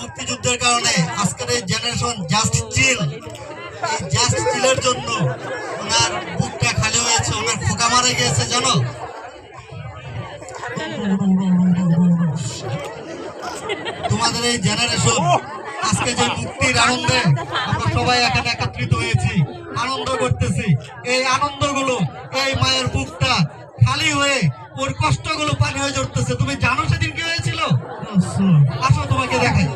মুক্তিযুদ্ধের কারণে আজকের এই জেনারেশন জাস্ট চিল এই জাস্ট চিলের জন্য ওনার বুকটা খালি হয়েছে ওনার খোকা মারা গিয়েছে জানো তোমাদের এই জেনারেশন আজকে যে মুক্তির আনন্দে আমরা সবাই এখানে একত্রিত হয়েছি আনন্দ করতেছি। এই আনন্দগুলো, এই মায়ের বুকটা খালি হয়ে ওর কষ্টগুলো পানি হয়ে জড়তেছে তুমি জানো সেদিন কি হয়েছিল? আসো তোমাকে দেখাই।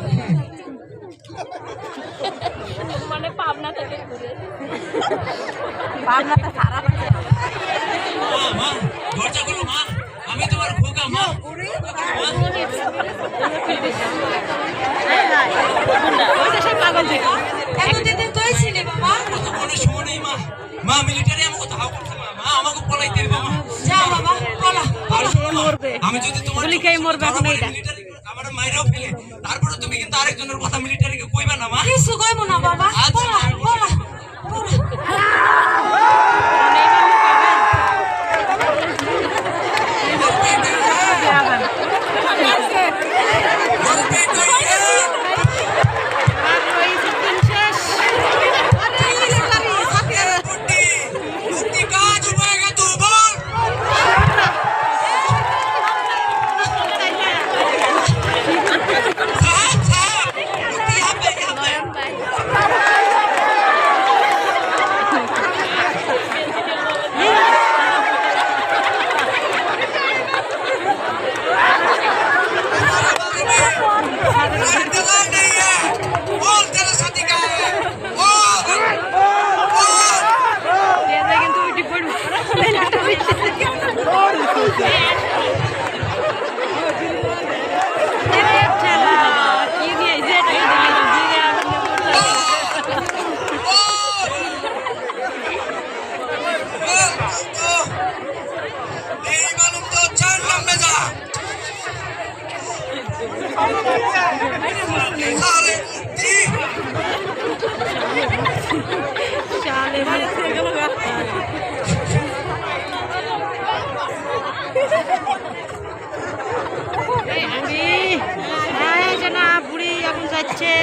মানে পাবনা থেকে পাবনাতে খারাপ মা দরজা খোলো মা আমি তোমার খোকা মা। মনে মা। মা মিলিটারি আমাকে তো হাও করছে মা। মা আমাকে পলাইতে আমি যদি তোমার গুলি খেয়ে মরবে এখন এইটা। আমার মাইরাও ফেলে তারপরে তুমি কিন্তু আরেকজনের কথা মিলিটারিকে কইবা না মা। কিছু কইব না বাবা।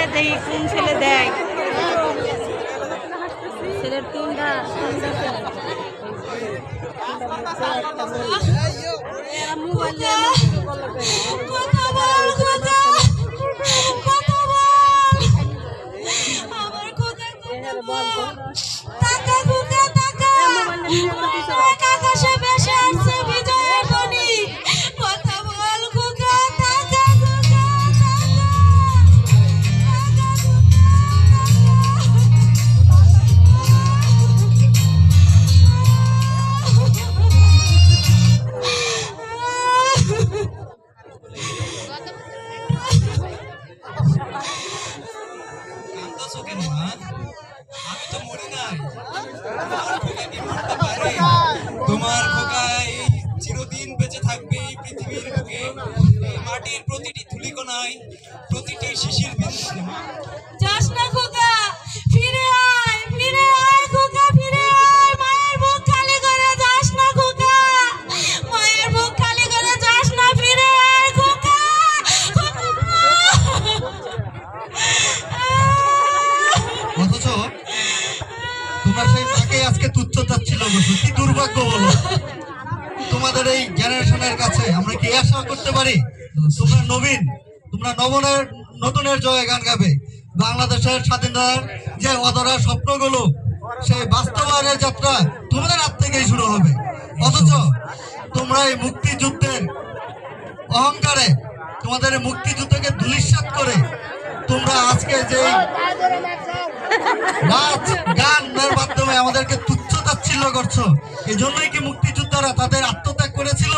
দেখি কোন ছেলে দেয়? ছেলের তিনটা মোবাইল আমি তো দুর্ভাগ্য বলো তোমাদের এই জেনারেশনের কাছে আমরা কি আশা করতে পারি? তোমরা নবীন, তোমরা নবনের, নতুনের জয় গান গাবে। বাংলাদেশের স্বাধীনতার যে অধরা স্বপ্নগুলো, সেই বাস্তবায়নের যাত্রা তোমাদের হাত থেকেই শুরু হবে। অথচ তোমরা এই মুক্তিযুদ্ধের অহংকারে তোমাদের মুক্তিযুদ্ধকে ধুলিস্বাত করে তোমরা আজকে যে নাচ গানের মাধ্যমে আমাদেরকে তাচ্ছিল্য করছ? এই জন্যই কি মুক্তিযোদ্ধারা তাদের আত্মত্যাগ করেছিল?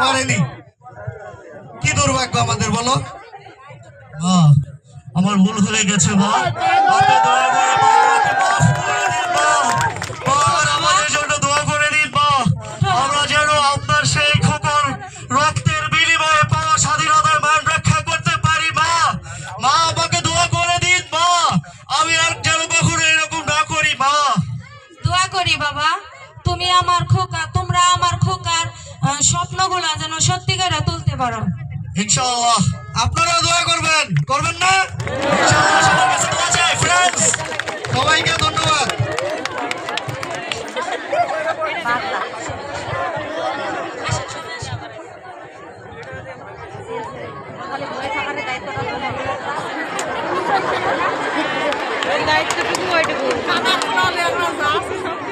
পারেনি। কি দুর্ভাগ্য আমাদের, বলো। আমার ভুল হয়ে গেছে, মা। পারো। ইনশাআল্লাহ। আপনারাও দোয়া করবেন। করবেন না? ইনশাআল্লাহ সবাইকে ধন্যবাদ। দায়িত্বটুকু ওইটুকু। বাবারে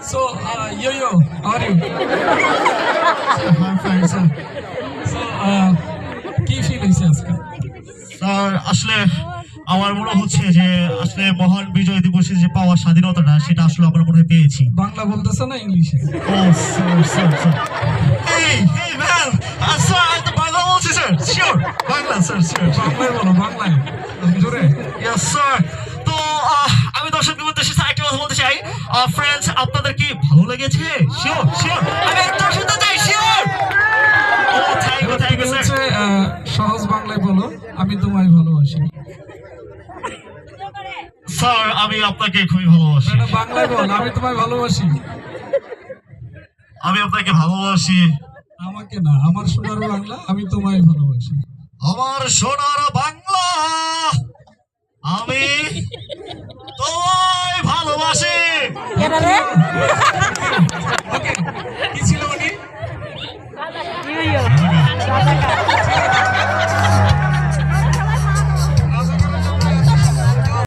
So, uh, yo yo, how are you? I'm fine, sir. So, uh, কি ফিল হয়েছে আজকে? স্যার আসলে আমার মনে হচ্ছে যে আসলে মহান বিজয় দিবসে যে পাওয়া স্বাধীনতাটা সেটা আসলে আমরা মনে হয় পেয়েছি। বাংলা বলতেছে না ইংলিশে? তো বাংলা বলছি sir sure Bangla sir sure বাংলায় বলো বাংলায়। ফ্রেন্ডস আপনাদের কি ভালো লেগেছে? শিওর শিওর আমি একদম শুনতে চাই শিওর সহজ বাংলায় বলো আমি তোমায় ভালোবাসি। স্যার আমি আপনাকে খুবই ভালোবাসি। এটা বাংলায় বল আমি তোমায় ভালোবাসি। আমি আপনাকে ভালোবাসি। আমাকে না আমার সোনার বাংলা আমি তোমায় ভালোবাসি। আমার সোনার বাংলা আমি তোমায় ভালোবাসি